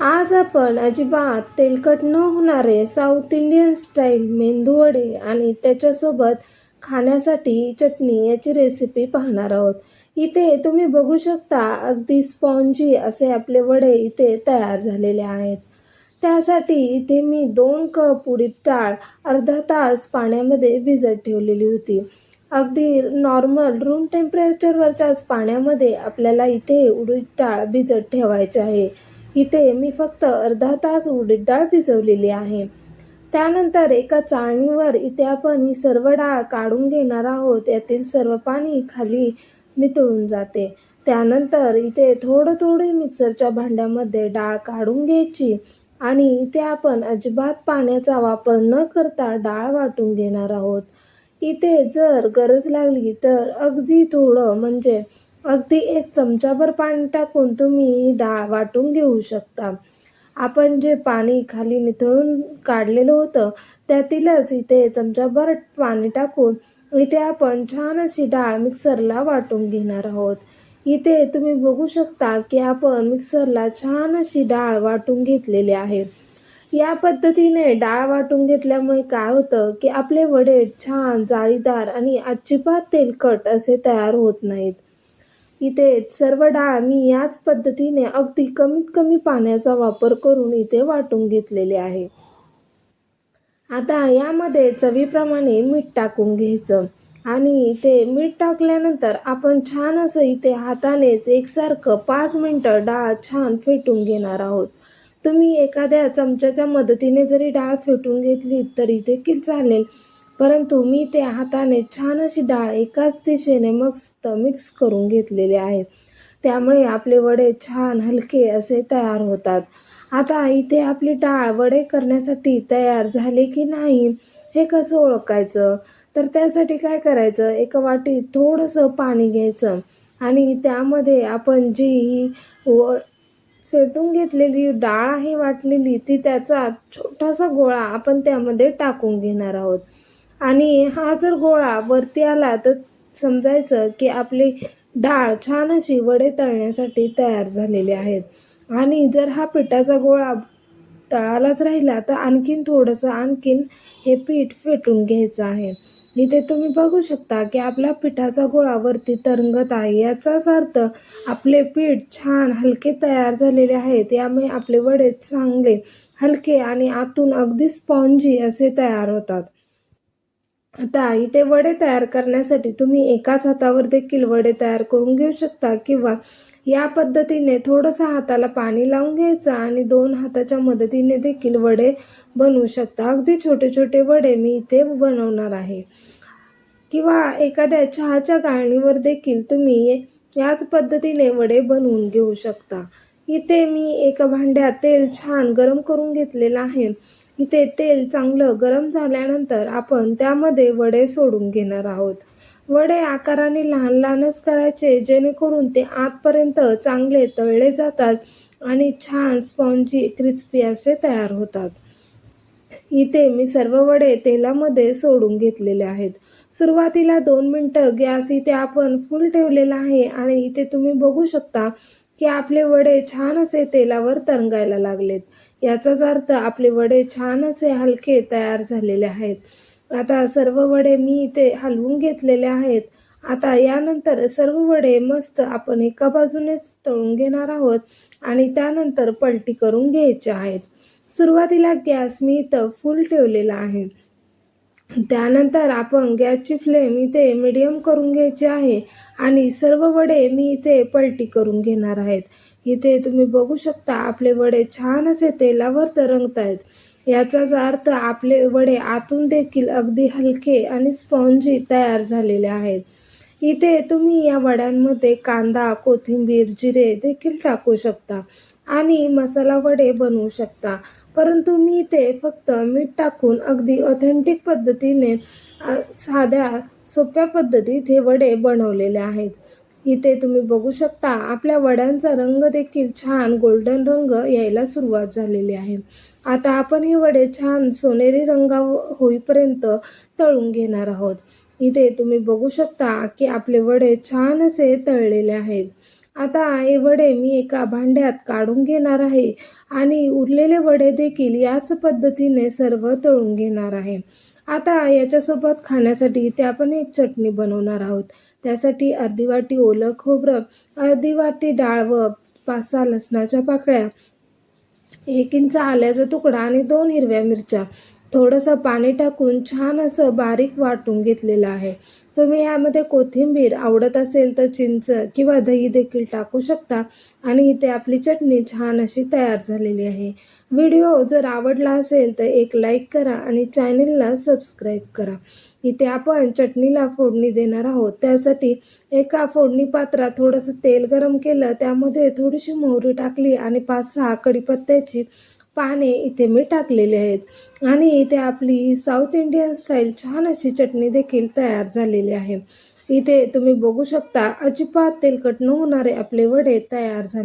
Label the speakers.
Speaker 1: आज आपण अजिबात तेलकट न होणारे साऊथ इंडियन स्टाईल मेंदू वडे आणि त्याच्यासोबत खाण्यासाठी चटणी याची रेसिपी पाहणार आहोत. इथे तुम्ही बघू शकता अगदी स्पॉन्जी असे आपले वडे इथे तयार झालेले आहेत. त्यासाठी इथे मी दोन कप उडीद डाळ अर्धा तास पाण्यामध्ये भिजत ठेवलेली होती. अगदी नॉर्मल रूम टेम्परेचरवरच्याच पाण्यामध्ये आपल्याला इथे उडीद डाळ भिजत ठेवायची आहे. इथे मी फक्त अर्धा तास उडीद डाळ भिजवलेली आहे. त्यानंतर एका चाळणीवर इथे आपण ही सर्व डाळ काढून घेणार आहोत. यातील सर्व पाणी खाली नितळून जाते. त्यानंतर इथे थोडं थोडी मिक्सरच्या भांड्यामध्ये डाळ काढून घ्यायची आणि इथे आपण अजिबात पाण्याचा वापर न करता डाळ वाटून घेणार आहोत. इथे जर गरज लागली तर अगदी थोडं म्हणजे अगदी एक चमचाभर पाणी टाकून तुम्ही डाळ वाटून घेऊ शकता. आपण जे पाणी खाली निथळून काढलेलं होतं त्यातीलच इथे चमचाभर पाणी टाकून इथे आपण छान अशी डाळ मिक्सरला वाटून घेणार आहोत. इथे तुम्ही बघू शकता की आपण मिक्सरला छान अशी डाळ वाटून घेतलेली आहे. या पद्धतीने डाळ वाटून घेतल्यामुळे काय होतं की आपले वडे छान जाळीदार आणि अजिबात तेलकट असे तयार होत नाहीत. इथे सर्व डाळ मी याच पद्धतीने अगदी कमीत कमी पाण्याचा वापर करून इथे वाटून घेतलेले आहे. आता यामध्ये चवीप्रमाणे मीठ टाकून घ्यायचं. आणि इथे मीठ टाकल्यानंतर आपण छान असं इथे हातानेच एकसारखं पाच मिनटं डाळ छान फेटून घेणार आहोत. तुम्ही एखाद्या चमच्याच्या मदतीने जरी डाळ फेटून घेतली तरी देखील चालेल. परंतु मी ते हाताने छान अशी डाळ एकाच दिशेने मस्त मिक्स करून घेतलेले आहे. त्यामुळे आपले वडे छान हलके असे तयार होतात. आता इथे आपली डाळ वडे करण्यासाठी तयार झाले की नाही हे कसं ओळखायचं? तर त्यासाठी काय करायचं? एका वाटीत थोडंसं पाणी घ्यायचं आणि त्यामध्ये आपण जी ही व फेटून घेतलेली डाळ आहे वाटलेली ती त्याचा छोटासा गोळा आपण त्यामध्ये टाकून घेणार आहोत. आणि हा जर गोळा वरती आला तर समजायचं की आपली डाळ छान अशी वडे तळण्यासाठी तयार झालेली आहेत. आणि जर हा पिठाचा गोळा तळालाच राहिला तर आणखीन थोडंसं आणखीन हे पीठ फेटून घ्यायचं आहे. इथे तुम्ही बघू शकता की आपला पिठाचा गोळा वरती तरंगत आहे. याचाच अर्थ आपले पीठ छान हलके तयार झालेले आहेत. यामुळे आपले वडे चांगले हलके आणि आतून अगदी स्पॉन्जी असे तयार होतात. आता इथे वडे तयार करण्यासाठी तुम्ही एकाच हातावर देखील वडे तयार करून घेऊ शकता किंवा या पद्धतीने थोडंसं हाताला पाणी लावून घ्यायचं आणि दोन हाताच्या मदतीने देखील वडे बनवू शकता. अगदी छोटे छोटे वडे मी इथे बनवणार आहे. किंवा एखाद्या चहाच्या गाळणीवर देखील तुम्ही याच पद्धतीने वडे बनवून घेऊ शकता. इथे मी एका भांड्यात तेल छान गरम करून घेतलेलं आहे. इथे तेल चांगलं गरम झाल्यानंतर आपण त्यामध्ये वडे सोडून घेणार आहोत. वडे आकाराने लहान लहानच करायचे जेणेकरून ते आतपर्यंत चांगले तळले जातात आणि छान स्पॉन्जी क्रिस्पी असे तयार होतात. इथे मी सर्व वडे तेलामध्ये सोडून घेतलेले आहेत. सुरुवातीला दोन मिनटं गॅस इथे आपण फुल ठेवलेला आहे आणि इथे तुम्ही बघू शकता की आपले वडे छान असे तेलावर तरंगायला लागलेत. याचाच अर्थ आपले वडे छान असे हलके तयार झालेले आहेत. आता सर्व वडे मी इथे हलवून घेतलेले आहेत. आता यानंतर सर्व वडे मस्त आपण एका बाजूनेच तळून घेणार आहोत आणि त्यानंतर पलटी करून घ्यायचे आहेत. सुरुवातीला गॅस मी इथं फुल ठेवलेला आहे. त्यानंतर आपण गॅसची फ्लेम इथे मिडियम करून घ्यायची आहे आणि सर्व वडे मी इथे पलटी करून घेणार आहेत. इथे तुम्ही बघू शकता आपले वडे छान असे तेलावर तरंगत आहेत याचाच अर्थ आपले वडे आतून देखील अगदी हलके आणि स्पॉन्जी तयार झालेले आहेत. इथे तुम्ही या वड्यांमध्ये कांदा कोथिंबीर जिरे देखील टाकू शकता आणि मसाला वडे बनवू शकता. परंतु मी इथे फक्त मीठ टाकून अगदी ऑथेंटिक पद्धतीने साध्या सोप्या पद्धतीत हे वडे बनवलेले आहेत. इथे तुम्ही बघू शकता आपल्या वड्यांचा रंग देखील छान गोल्डन रंग यायला सुरुवात झालेली आहे. आता आपण हे वडे छान सोनेरी रंगा होईपर्यंत तळून घेणार आहोत. इथे तुम्ही बघू शकता की आपले वडे छान असे तळलेले आहेत. आता हे वडे मी एका भांड्यात काढून घेणार आहे आणि उरलेले वडे देखील याच पद्धतीने सर्व तळून घेणार आहे. आता याच्यासोबत खाण्यासाठी इथे आपण एक चटणी बनवणार आहोत. त्यासाठी अर्धी वाटी ओलं खोबरं अर्धी वाटी डाळ व पाच सहा लसणाच्या पाकळ्या एक इंच आल्याचा तुकडा आणि दोन हिरव्या मिरच्या थोडंसं पाणी टाकून छान असं बारीक वाटून घेतलेलं आहे. तुम्ही यामध्ये कोथिंबीर आवडत असेल तर चिंच किंवा दही देखील टाकू शकता आणि इथे आपली चटणी छान अशी तयार झालेली आहे. व्हिडिओ जर आवडला असेल तर एक लाईक करा आणि चॅनलला सबस्क्राईब करा. इथे आपण चटणीला फोडणी देणार आहोत. त्यासाठी एका फोडणी पात्रात थोडंसं तेल गरम केलं त्यामध्ये थोडीशी मोहरी टाकली आणि पाच सहा कढीपत्त्याची पाने इथे मी टाकलेले आहेत. आणि इथे आपली साऊथ इंडियन स्टाईल छान अशी चटणी देखील तयार झालेली आहे. इथे तुम्ही बघू शकता अजिबात तेलकट न होणारे आपले वडे तयार झाले